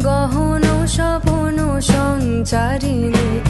গহন সপন সঞ্চারিণী